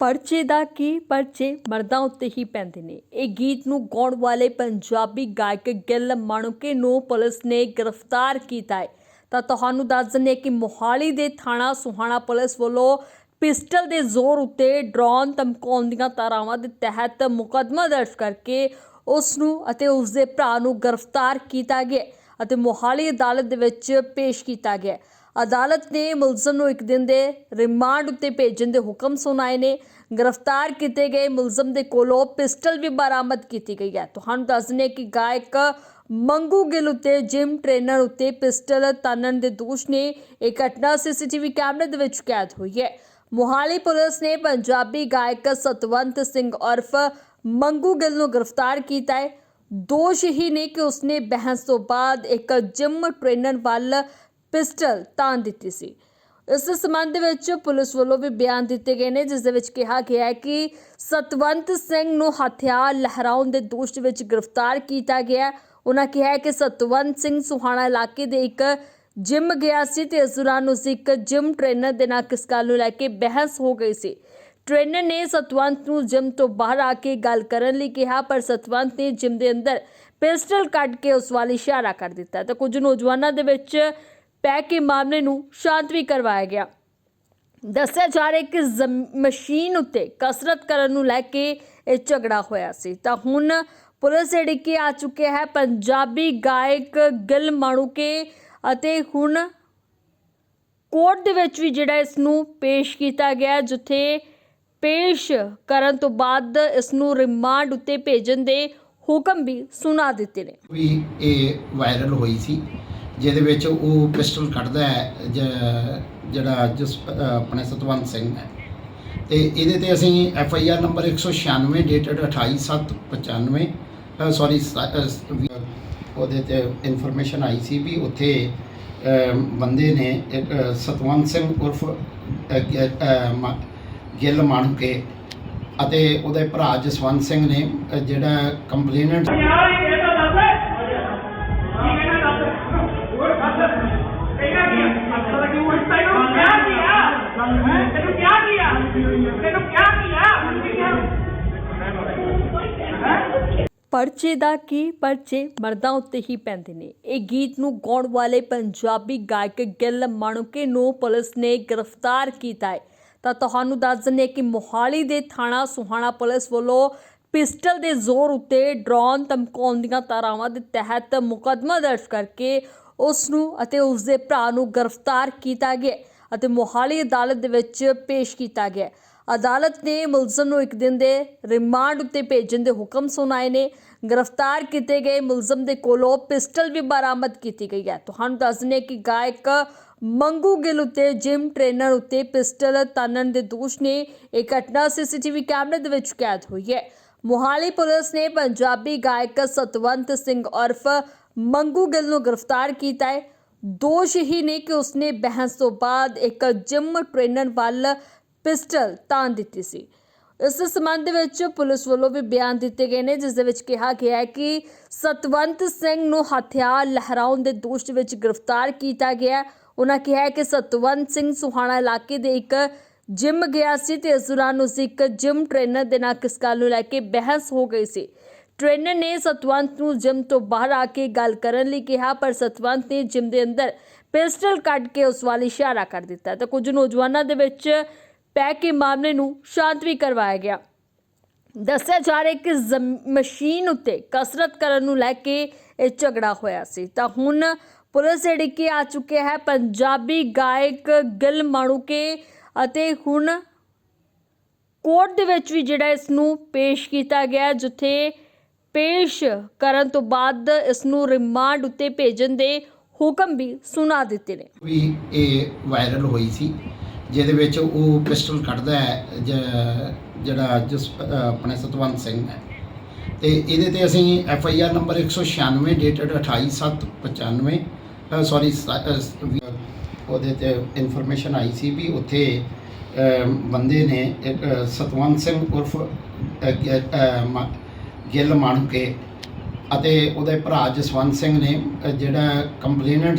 ਪਰਚੇ ਦਾ ਕੀ ਪਰਚੇ ਮਰਦਾਂ ਉੱਤੇ ਹੀ ਪੈਂਦੇ ਨੇ। ਇਹ ਗੀਤ ਨੂੰ ਗਾਉਣ ਵਾਲੇ ਪੰਜਾਬੀ ਗਾਇਕ ਗਿੱਲ ਮਾਣੂਕੇ ਨੂੰ ਪੁਲਿਸ ਨੇ ਗ੍ਰਿਫਤਾਰ ਕੀਤਾ ਹੈ। ਤਾਂ ਤੁਹਾਨੂੰ ਦੱਸ ਦਿੰਨੇ ਕਿ ਮੋਹਾਲੀ ਦੇ ਥਾਣਾ ਸੁਹਾਣਾ ਪੁਲਿਸ ਵੱਲੋਂ ਪਿਸਟਲ ਦੇ ਜ਼ੋਰ ਉੱਤੇ ਡਰੋਨ ਧਮਕਾਉਣ ਦੀਆਂ ਤਾਰਾਵਾਂ ਦੇ ਤਹਿਤ ਮੁਕਦਮਾ ਦਰਜ ਕਰਕੇ ਉਸ ਨੂੰ ਅਤੇ ਉਸ ਦੇ ਭਰਾ ਨੂੰ ਗ੍ਰਿਫਤਾਰ ਕੀਤਾ ਗਿਆ ਅਤੇ ਮੋਹਾਲੀ ਅਦਾਲਤ ਦੇ ਵਿੱਚ ਪੇਸ਼ ਕੀਤਾ ਗਿਆ। ਅਦਾਲਤ ਨੇ ਮੁਲਜ਼ਮ ਨੂੰ ਇੱਕ ਦਿਨ ਦੇ ਰਿਮਾਂਡ ਉੱਤੇ ਭੇਜਣ ਦੇ ਹੁਕਮ ਸੁਣਾਏ ਨੇ। ਗ੍ਰਿਫਤਾਰ ਕੀਤੇ ਗਏ ਮੁਲਜ਼ਮ ਦੇ ਕੋਲੋਂ ਪਿਸਟਲ ਵੀ ਬਰਾਮਦ ਕੀਤੀ ਗਈ ਹੈ। ਤੁਹਾਨੂੰ ਦੱਸ ਦਿੰਦੇ ਕਿ ਗਾਇਕ ਮੰਗੂ ਗਿੱਲ ਉੱਤੇ, ਜਿਮ ਟ੍ਰੇਨਰ ਉੱਤੇ ਪਿਸਟਲ ਤਾਨਣ ਦੇ ਦੋਸ਼ ਨੇ। ਇਹ ਘਟਨਾ ਸੀਸੀਟੀਵੀ ਕੈਮਰੇ ਦੇ ਵਿੱਚ ਕੈਦ ਹੋਈ ਹੈ। ਮੋਹਾਲੀ ਪੁਲਿਸ ਨੇ ਪੰਜਾਬੀ ਗਾਇਕ ਸਤਵੰਤ ਸਿੰਘ ਉਰਫ ਮੰਗੂ ਗਿੱਲ ਨੂੰ ਗ੍ਰਿਫਤਾਰ ਕੀਤਾ ਹੈ। ਦੋਸ਼ ਹੀ ਨੇ ਕਿ ਉਸਨੇ ਬਹਿਸ ਤੋਂ ਬਾਅਦ ਇੱਕ ਜਿਮ ਟ੍ਰੇਨਰ ਵੱਲ ਪਿਸਟਲ ਤਾਨ ਦਿੱਤੀ ਸੀ। ਇਸ ਸੰਬੰਧ ਵਿੱਚ ਪੁਲਿਸ ਵੱਲੋਂ ਵੀ ਬਿਆਨ ਦਿੱਤੇ ਗਏ ਨੇ, ਜਿਸ ਦੇ ਵਿੱਚ ਕਿਹਾ ਗਿਆ ਹੈ ਕਿ ਸਤਵੰਤ ਸਿੰਘ ਨੂੰ ਹਥਿਆਰ ਲਹਿਰਾਉਣ ਦੇ ਦੋਸ਼ ਵਿੱਚ ਗ੍ਰਿਫਤਾਰ ਕੀਤਾ ਗਿਆ। ਉਹਨਾਂ ਕਿਹਾ ਹੈ ਕਿ ਸਤਵੰਤ ਸਿੰਘ ਸੁਹਾਣਾ ਇਲਾਕੇ ਦੇ ਇੱਕ ਜਿਮ ਗਿਆ ਸੀ ਤੇ ਇਸ ਦੌਰਾਨ ਉਸ ਇੱਕ ਜਿਮ ਟ੍ਰੇਨਰ ਦੇ ਨਾਲ ਕਿਸ ਗੱਲ ਨੂੰ ਲੈ ਕੇ ਬਹਿਸ ਹੋ ਗਈ ਸੀ। ਟ੍ਰੇਨਰ ਨੇ ਸਤਵੰਤ ਨੂੰ ਜਿਮ ਤੋਂ ਬਾਹਰ ਆ ਕੇ ਗੱਲ ਕਰਨ ਲਈ ਕਿਹਾ, ਪਰ ਸਤਵੰਤ ਨੇ ਜਿਮ ਦੇ ਅੰਦਰ ਪਿਸਟਲ ਕੱਢ ਕੇ ਉਸ ਵੱਲ ਇਸ਼ਾਰਾ ਕਰ ਦਿੱਤਾ ਤਾਂ ਕੁਝ ਨੌਜਵਾਨਾਂ ਦੇ ਵਿੱਚ ਪੈ ਕੇ ਮਾਮਲੇ ਨੂੰ ਸ਼ਾਂਤ ਵੀ ਕਰਵਾਇਆ ਗਿਆ। ਦੱਸਿਆ ਜਾ ਰਿਹਾ ਕਿ ਜ਼ਮ- ਮਸ਼ੀਨ ਉੱਤੇ ਕਸਰਤ ਕਰਨ ਨੂੰ ਲੈ ਕੇ ਇਹ ਝਗੜਾ ਹੋਇਆ ਸੀ। ਤਾਂ ਹੁਣ ਪੁਲਿਸ ਜਿਹੜੀ ਕਿ ਆ ਚੁੱਕਿਆ ਹੈ। ਪੰਜਾਬੀ ਗਾਇਕ ਗਿੱਲ ਮਾਣੂਕੇ ਅਤੇ ਹੁਣ ਕੋਰਟ ਦੇ ਵਿੱਚ ਵੀ ਜਿਹੜਾ ਇਸ ਨੂੰ ਪੇਸ਼ ਕੀਤਾ ਗਿਆ, ਜਿੱਥੇ ਪੇਸ਼ ਕਰਨ ਤੋਂ ਬਾਅਦ ਇਸ ਨੂੰ ਰਿਮਾਂਡ ਉੱਤੇ ਭੇਜਣ ਦੇ ਹੁਕਮ ਵੀ ਸੁਣਾ ਦਿੱਤੇ ਨੇ। ਵੀ ਇਹ ਵਾਇਰਲ ਹੋਈ ਸੀ ਜਿਹਦੇ ਵਿੱਚ ਉਹ ਪਿਸਟਲ ਕੱਢਦਾ ਹੈ ਜ- ਜਿਹੜਾ ਜਿਸ ਆਪਣੇ ਸਤਵੰਤ ਸਿੰਘ ਹੈ। ਤੇ ਇਹਦੇ ਤੇ ਅਸੀਂ F I R number 196 dated 28/7/95 sorry ਉਹਦੇ ਤੇ ਇਨਫੋਰਮੇਸ਼ਨ ਆਈ ਸੀ ਵੀ ਉੱਥੇ ਅ, ਬੰਦੇ ਨੇ ਇੱਕ, ਅ, ਸਤਵੰਤ ਸਿੰਘ ਉਰਫ ਅ, ਗ- ਅ, ਮ- ਗਿੱਲ ਮਾਣੂਕੇ ਅਤੇ ਉਹਦੇ ਭਰਾ ਜਸਵੰਤ ਸਿੰਘ ਨੇ ਅ, ਜਿਹੜਾ ਕੰਪਲੇਨੈਂਟ ਪਰਚੇ ਦਾ ਕੀ? ਪਰਚੇ ਮਰਦਾਂ ਉੱਤੇ ਹੀ ਪੈਂਦੇ ਨੇ। ਇਹ ਗੀਤ ਨੂੰ ਗਾਉਣ ਵਾਲੇ ਪੰਜਾਬੀ ਗਾਇਕ ਗਿੱਲ ਮਾਣੂਕੇ ਨੂੰ ਪੁਲਿਸ ਨੇ ਗ੍ਰਿਫਤਾਰ ਕੀਤਾ ਹੈ। ਤਾਂ ਤੁਹਾਨੂੰ ਦੱਸ ਦਿੰਦੇ ਕਿ ਮੋਹਾਲੀ ਦੇ ਥਾਣਾ ਸੁਹਾਣਾ ਪੁਲਿਸ ਵੱਲੋਂ ਪਿਸਟਲ ਦੇ ਜ਼ੋਰ ਉੱਤੇ ਡਰੋਨ ਧਮਕਾਉਣ ਦੀਆਂ ਧਾਰਾਵਾਂ ਦੇ ਤਹਿਤ ਮੁਕੱਦਮਾ ਦਰਜ ਕਰਕੇ ਉਸ ਨੂੰ ਅਤੇ ਉਸ ਦੇ ਭਰਾ ਨੂੰ ਗ੍ਰਿਫਤਾਰ ਕੀਤਾ ਗਿਆ ਅਤੇ ਮੋਹਾਲੀ ਅਦਾਲਤ ਦੇ ਵਿੱਚ ਪੇਸ਼ ਕੀਤਾ ਗਿਆ। ਅਦਾਲਤ ਨੇ ਮੁਲਜ਼ਮ ਨੂੰ ਇੱਕ ਦਿਨ ਦੇ ਰਿਮਾਂਡ ਉੱਤੇ ਭੇਜਣ ਦੇ ਹੁਕਮ ਸੁਣਾਏ ਨੇ। ਗ੍ਰਿਫਤਾਰ ਕੀਤੇ ਗਏ ਮੁਲਜ਼ਮ ਦੇ ਕੋਲੋਂ ਪਿਸਟਲ ਵੀ ਬਰਾਮਦ ਕੀਤੀ ਗਈ ਹੈ। ਤੁਹਾਨੂੰ ਦੱਸ ਦਿੰਦੇ ਕਿ ਗਾਇਕ ਮੰਗੂ ਗਿੱਲ ਉੱਤੇ, ਜਿਮ ਟ੍ਰੇਨਰ ਉੱਤੇ ਪਿਸਟਲ ਤਾਨਣ ਦੇ ਦੋਸ਼ ਨੇ। ਇਹ ਘਟਨਾ ਸੀਸੀਟੀਵੀ ਕੈਮਰੇ ਦੇ ਵਿੱਚ ਕੈਦ ਹੋਈ ਹੈ। ਮੋਹਾਲੀ ਪੁਲਿਸ ਨੇ ਪੰਜਾਬੀ ਗਾਇਕ ਸਤਵੰਤ ਸਿੰਘ ਉਰਫ ਮੰਗੂ ਗਿੱਲ ਨੂੰ ਗ੍ਰਿਫਤਾਰ ਕੀਤਾ ਹੈ। ਦੋਸ਼ ਹੀ ਨੇ ਕਿ ਉਸਨੇ ਬਹਿਸ ਤੋਂ ਬਾਅਦ ਇੱਕ ਜਿਮ ਟ੍ਰੇਨਰ ਵੱਲ ਪਿਸਟਲ ਤਾਨ ਦਿੱਤੀ ਸੀ। ਇਸ ਸੰਬੰਧ ਵਿੱਚ ਪੁਲਿਸ ਵੱਲੋਂ ਵੀ ਬਿਆਨ ਦਿੱਤੇ ਗਏ ਨੇ, ਜਿਸ ਦੇ ਵਿੱਚ ਕਿਹਾ ਗਿਆ ਹੈ ਕਿ ਸਤਵੰਤ ਸਿੰਘ ਨੂੰ ਹਥਿਆਰ ਲਹਿਰਾਉਣ ਦੇ ਦੋਸ਼ ਦੇ ਵਿੱਚ ਗ੍ਰਿਫਤਾਰ ਕੀਤਾ ਗਿਆ ਉਹਨਾਂ ਕਿਹਾ ਕਿ ਸਤਵੰਤ ਸਿੰਘ ਸੁਹਾਣਾ ਇਲਾਕੇ ਦੇ ਇੱਕ ਜਿਮ ਗਿਆ ਸੀ ਤੇ ਇਸ ਦੌਰਾਨ ਉਸ ਇੱਕ ਜਿਮ ਟ੍ਰੇਨਰ ਦੇ ਨਾਲ ਕਿਸ ਗੱਲ ਨੂੰ ਲੈ ਕੇ ਬਹਿਸ ਹੋ ਗਈ ਸੀ। ਟ੍ਰੇਨਰ ਨੇ ਸਤਵੰਤ ਨੂੰ ਜਿਮ ਤੋਂ ਬਾਹਰ ਆ ਕੇ ਗੱਲ ਕਰਨ ਲਈ ਕਿਹਾ, ਪਰ ਸਤਵੰਤ ਨੇ ਜਿਮ ਦੇ ਅੰਦਰ ਪਿਸਟਲ ਕੱਢ ਕੇ ਉਸ ਵੱਲ ਇਸ਼ਾਰਾ ਕਰ ਦਿੱਤਾ। ਤਾਂ ਕੁਝ ਨੌਜਵਾਨਾਂ ਦੇ ਵਿੱਚ ਪੈ ਕੇ ਮਾਮਲੇ ਨੂੰ ਸ਼ਾਂਤ ਵੀ ਕਰਵਾਇਆ ਗਿਆ। ਦੱਸਿਆ ਜਾ ਰਿਹਾ ਕਿ ਮਸ਼ੀਨ ਉੱਤੇ ਕਸਰਤ ਕਰਨ ਨੂੰ ਲੈ ਕੇ ਇਹ ਝਗੜਾ ਹੋਇਆ ਸੀ। ਤਾਂ ਹੁਣ ਪੁਲਿਸ ਜਿਹੜੀ ਕਿ ਆ ਚੁੱਕਿਆ ਹੈ, ਪੰਜਾਬੀ ਗਾਇਕ ਗਿੱਲ ਮਾਣੂਕੇ ਅਤੇ ਹੁਣ ਕੋਰਟ ਦੇ ਵਿੱਚ ਵੀ ਜਿਹੜਾ ਇਸ ਨੂੰ ਪੇਸ਼ ਕੀਤਾ ਗਿਆ, ਜਿੱਥੇ ਪੇਸ਼ ਕਰਨ ਤੋਂ ਬਾਅਦ ਇਸ ਨੂੰ ਰਿਮਾਂਡ ਉੱਤੇ ਭੇਜਣ ਦੇ ਹੁਕਮ ਵੀ ਸੁਣਾ ਦਿੱਤੇ ਨੇ। ਵੀ ਇਹ ਵਾਇਰਲ ਹੋਈ ਸੀ। ਜਿਹਦੇ ਵਿੱਚ ਉਹ ਪਿਸਟਲ ਕੱਢਦਾ ਹੈ ਜ- ਜਿਹੜਾ ਜਿਸ ਆਪਣੇ ਸਤਵੰਤ ਸਿੰਘ ਹੈ। ਤੇ ਇਹਦੇ ਤੇ ਅਸੀਂ F I R number 196 dated 28/7/95 sorry ਉਹਦੇ ਤੇ ਇਨਫੋਰਮੇਸ਼ਨ ਆਈ ਸੀ ਵੀ ਉੱਥੇ ਬੰਦੇ ਨੇ ਸਤਵੰਤ ਸਿੰਘ ਉਰਫ ਅ, ਗ- ਅ, ਗਿੱਲ ਮਾਣੂਕੇ ਅਤੇ ਉਹਦੇ ਭਰਾ ਜਸਵੰਤ ਸਿੰਘ ਨੇ ਜਿਹੜਾ ਕੰਪਲੇਨੈਂਟ